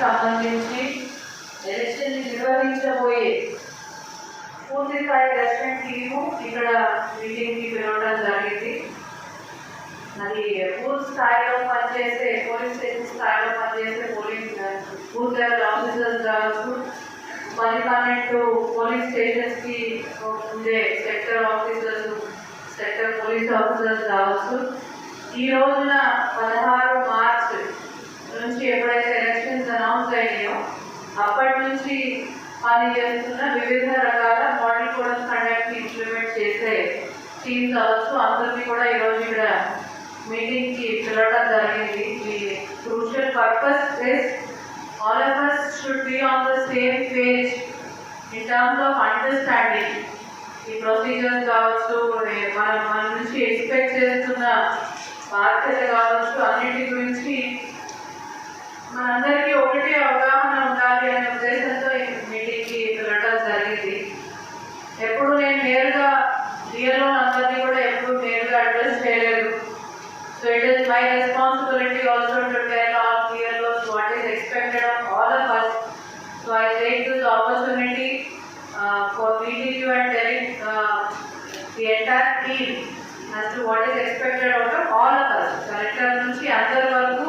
సంబంధించి ఎలక్షన్ నిర్వహించబోయే పూర్తి స్థాయి రెస్టారెంట్ టీము ఇక్కడ మీటింగ్కి పిలవడం జరిగింది. అది పూర్తి స్థాయిలో పనిచేసే పోలీస్ స్టేషన్ స్థాయిలో పనిచేసే పోలీస్ పూర్తి లెవెల్ ఆఫీసర్స్ కావచ్చు పది పన్నెండు పోలీస్ స్టేషన్స్కి ఉండే sector officers sector police officers కావచ్చు ఈ రోజున పదహారు మార్చ్ నుంచి ఎప్పుడైతే ఎలక్షన్స్ అనౌన్స్ అయ్యాయో అప్పటి నుంచి పని చేస్తున్న వివిధ రకాల మోడల్ కోడ్ కండక్ట్ ఇంప్లిమెంట్ చేసే టీమ్స్ అవ్వచ్చు. అందరినీ కూడా ఈరోజు ఇక్కడ మీటింగ్కి పిలవడం జరిగింది. The crucial purpose is all of us should be on the same page in terms of understanding ఈ ప్రొసీజర్స్ కావచ్చు మనం మన మన నుంచి ఎక్స్పెక్ట్ చేస్తున్న బాధ్యత కావచ్చు అన్నిటి గురించి మనందరికీ ఒకటే అవగాహన ఉండాలి అనే ఉద్దేశంతో ఈ మీటింగ్కి పిలవడం జరిగింది ఎప్పుడు నేను నేరుగా రియల్లో అందరినీ కూడా ఎప్పుడు నేరుగా అడ్రస్ చేయలేదు. So it is my responsibility also to tell all ROs what is expected of all of us so I take this opportunity for meeting you and telling the entire team as to what is expected out of all of us collector నుంచి అందరి వరకు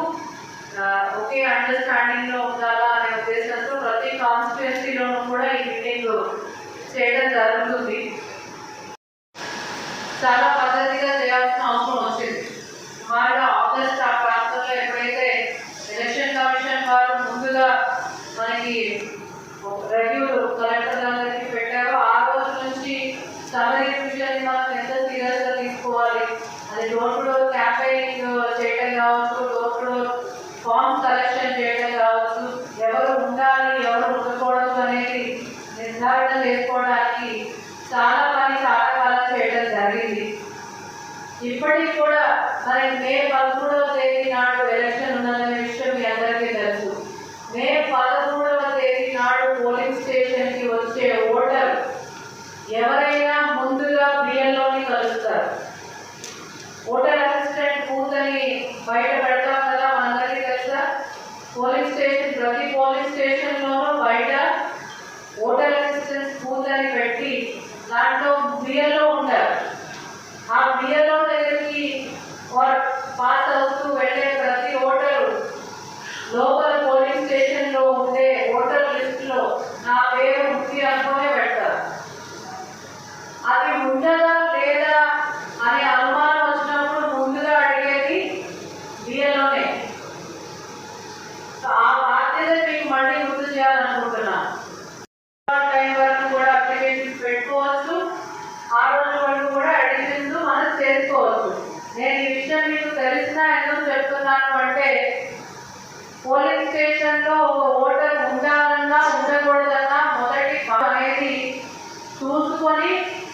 ఒకే అండర్స్టాండింగ్లో ఉండాలా అనే ఉద్దేశంతో ప్రతి కాన్స్టిట్యున్సీలోనూ కూడా ఈ meeting చేయడం జరుగుతుంది. చాలా పద్ధతిగా చేయాల్సిన అవసరం వచ్చింది. సుమారుగా ఆగస్ట్ ఆ ప్రాంతంలో ఎప్పుడైతే ఎలక్షన్ కమిషన్ వారు ముందుగా మనకి రెవ్యూ కలెక్టర్ గారికి పెట్టారో ఆ రోజు నుంచి సమరీ విషయాన్ని మనం ఎంత సీరియస్గా తీసుకోవాలి? అది డోర్ టు డోర్ క్యాంపెయినింగ్ చేయడం కావచ్చు door to door form collection చేయడం కావచ్చు ఎవరు ఉండాలి ఎవరు ఉండకూడదు అనేది నిర్ధారణ చేసుకోవడానికి చాలా పని చాలా చేయడం జరిగింది. ఇప్పటికి కూడా మరి మే పదమూడవ తేదీ నాడు ఎలక్షన్ ఉన్నదనే విషయం మీ అందరికీ తెలుసు. మే పదమూడవ తేదీ నాడు పోలింగ్ స్టేషన్కి వచ్చే ఓటర్ ఎవరైనా ముందుగా బిఎల్ఓని కలుస్తారు. ఓటర్ అసిస్టెంట్ పూర్తని బయట పెడతాం కదా మనందరికీ తెలుసా? పోలింగ్ స్టేషన్ ప్రతి పోలింగ్ స్టేషన్లోనూ బయట ఓటర్ అసిస్టెంట్ బూత్ అని పెట్టి దాంట్లో బిఎల్ఓ ఉంటారు ఆ బిఎల్ఓ దగ్గరికి వారు పాస్ అవుతూ వెళ్ళే ప్రతి ఓటరు లోకల్ పోలింగ్ స్టేషన్లో ఉండే ఓటర్ లిస్ట్లో నా పేరు ఉంది అనుకునే పెడతారు అది ఉండదా లేదా అనే అనుమానం వచ్చినప్పుడు ముందుగా అడిగేది బిఎల్ఓనే ఆ బాధ్యత మీకు మళ్ళీ గుర్తు చేయాలనుకుంటున్నాను టైం వరకు కూడా అప్లికేషన్ పెట్టుకోవచ్చు ఆ రోజు వరకు కూడా అడిషన్స్ మనం చేసుకోవచ్చు నేను ఈ విషయం మీకు తెలిసినా ఎందుకు చెప్తున్నాను అంటే పోలింగ్ స్టేషన్లో ఒక ఓటర్ ఉండాలన్నా ఉండకూడదన్నా మొదటి అనేది చూసుకొని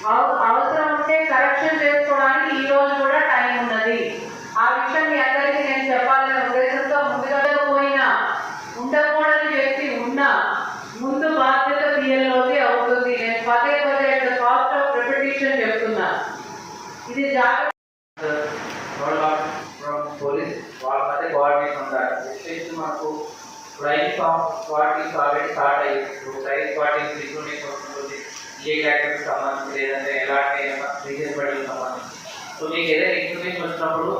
అవ- అవసరం ఉంటే కరెక్షన్ చేసుకోవడానికి ఈ రోజు కూడా టైం ఉన్నది. ఆ విషయం మీ అందరికీ నేను చెప్పాలనే ఉద్దేశంతో ముందుగా పోయినా ఉండకూడని వ్యక్తి ఉన్నా ముందు బాధ్యత బిఎల్ఓకి అవుతుంది. నేను పదే పదే కాస్ట్ ఆఫ్ రిపిటేషన్ చెప్తున్నా. ఇది జాగ్రత్త రోల్ పోలీస్ వాళ్ళ మధ్య కోఆర్డినేషన్ ఉండాలి. ఎస్పెషల్లీ మనకు ప్రైజ్ పార్టీస్ ఆల్రెడీ స్టార్ట్ అయ్యి ఇప్పుడు ప్రైజ్ పార్టీస్ రిక్రూట్మెంట్ వస్తుంది. ఏ యాక్టివిటీకి సంబంధించి లేదంటే ఎలాంటి రీజన్ బడికి సంబంధించి సో మీకు ఏదైనా ఇన్ఫర్మేషన్ వచ్చినప్పుడు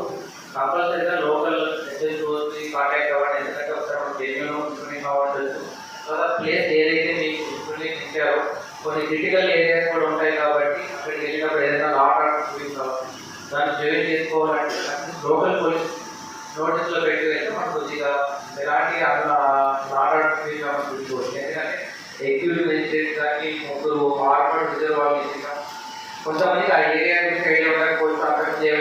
కంపల్సరీగా లోకల్ ఎస్ఎస్ఓసి కాంటాక్ట్ అవ్వండి. ఎందుకంటే ఒకసారి మనం జెన్యున్ ఇన్ఫర్మేషన్ అవ్వవచ్చు తర్వాత ప్లేస్ ఏదైతే మీకు ఇన్ఫర్మేషన్ ఇచ్చారో కొన్ని క్రిటికల్ ఏరియా దాన్ని జాయిన్ చేసుకోవాలంటే లోకల్ పోలీస్ నోటీస్లో పెట్టి వెళ్తే మనకు కొద్దిగా ఎలాంటి నాటాడుతుంది మనం చూసుకోవచ్చు ఎందుకంటే ఎగ్జిక్యూటివ్ మెజిస్ట్రేట్ కానీ ముగ్గురు ఆర్మడ్ రిజర్వ్ వాళ్ళు ఇచ్చిన కొంతమందికి ఆ ఏరియా గురించి ఐడియా ఉండకపోవచ్చు